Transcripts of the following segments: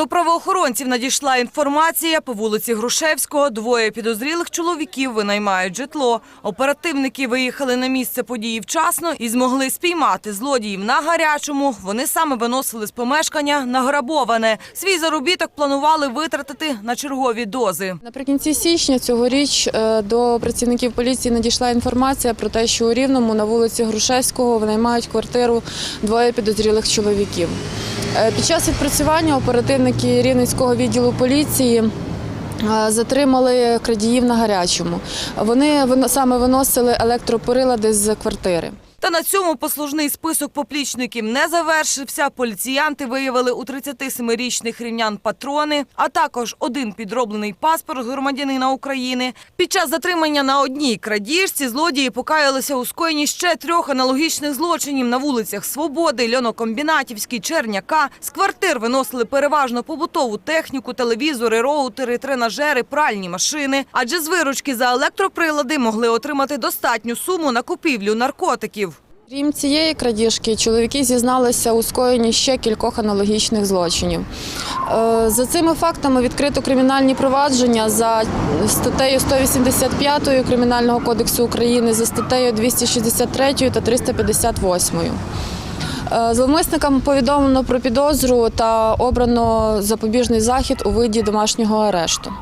До правоохоронців надійшла інформація. По вулиці Грушевського двоє підозрілих чоловіків винаймають житло. Оперативники виїхали на місце події вчасно і змогли спіймати злодіїв на гарячому. Вони саме виносили з помешкання награбоване. Свій заробіток планували витратити на чергові дози. Наприкінці січня цьогоріч е, до працівників поліції надійшла інформація про те, що у Рівному на вулиці Грушевського винаймають квартиру двоє підозрілих чоловіків. Е, Під час відпрацювання оперативники Рівненського відділу поліції е, затримали крадіїв на гарячому. Вони саме виносили електропорилади з квартири. Та на цьому послужний список поплічників не завершився. Поліціянти виявили у 37-річних рівнян патрони, а також один підроблений паспорт громадянина України. Під час затримання на одній крадіжці злодії покаялися у скоєнні ще трьох аналогічних злочинів на вулицях Свободи, Льонокомбінатівській, Черняка. З квартир виносили переважно побутову техніку, телевізори, роутери, тренажери, пральні машини. Адже з виручки за електроприлади могли отримати достатню суму на купівлю наркотиків. Крім цієї крадіжки, чоловіки зізналися у скоєнні ще кількох аналогічних злочинів. Е, За цими фактами відкрито кримінальні провадження за статтею 185 Кримінального кодексу України, за статтею 263 та 358. Е, Зловмисникам повідомлено про підозру та обрано запобіжний захід у виді домашнього арешту.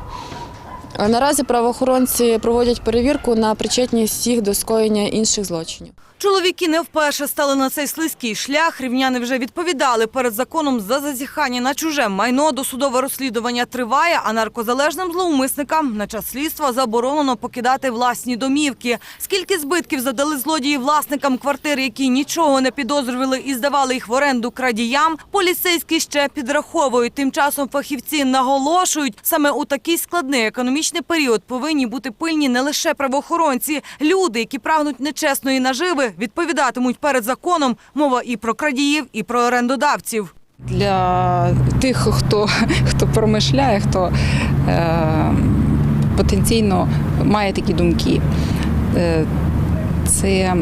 Е, Наразі правоохоронці проводять перевірку на причетність їх до скоєння інших злочинів. Чоловіки не вперше стали на цей слизький шлях. Рівняни вже відповідали перед законом за зазіхання на чуже майно. Досудове розслідування триває, а наркозалежним зловмисникам на час слідства заборонено покидати власні домівки. Скільки збитків задали злодії власникам квартир, які нічого не підозрювали і здавали їх в оренду крадіям, поліцейські ще підраховують. Тим часом фахівці наголошують, саме у такий складний економічний період повинні бути пильні не лише правоохоронці, люди, які прагнуть нечесної наживи, відповідатимуть перед законом. Мова і про крадіїв, і про орендодавців. для тих, хто, хто промишляє, хто е, потенційно має такі думки. Е, це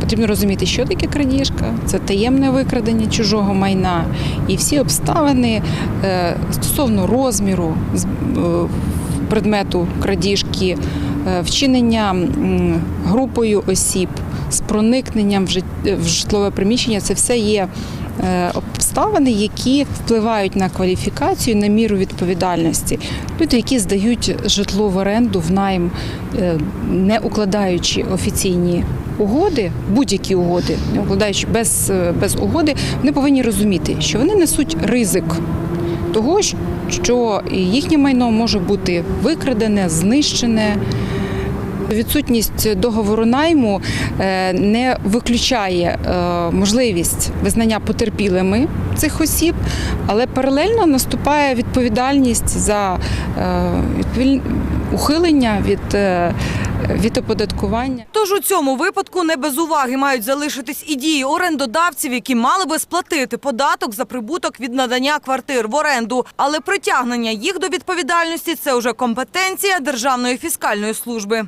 потрібно розуміти, що таке крадіжка, це таємне викрадення чужого майна і всі обставини е, стосовно розміру е, предмету крадіжки, е, вчинення групою осіб з проникненням в житлове приміщення, це все є е, обставини, які впливають на кваліфікацію, на міру відповідальності. Люди, які здають житло в оренду в найм, е, не укладаючи офіційні угоди, будь-які угоди, не укладаючи без, е, без угоди, вони повинні розуміти, що вони несуть ризик того, що їхнє майно може бути викрадене, знищене. Відсутність договору найму е, не виключає е, можливість визнання потерпілими цих осіб, але паралельно наступає відповідальність за е, ухилення від, від оподаткування. Тож у цьому випадку не без уваги мають залишитись і дії орендодавців, які мали би сплатити податок за прибуток від надання квартир в оренду. Але притягнення їх до відповідальності це вже компетенція Державної фіскальної служби.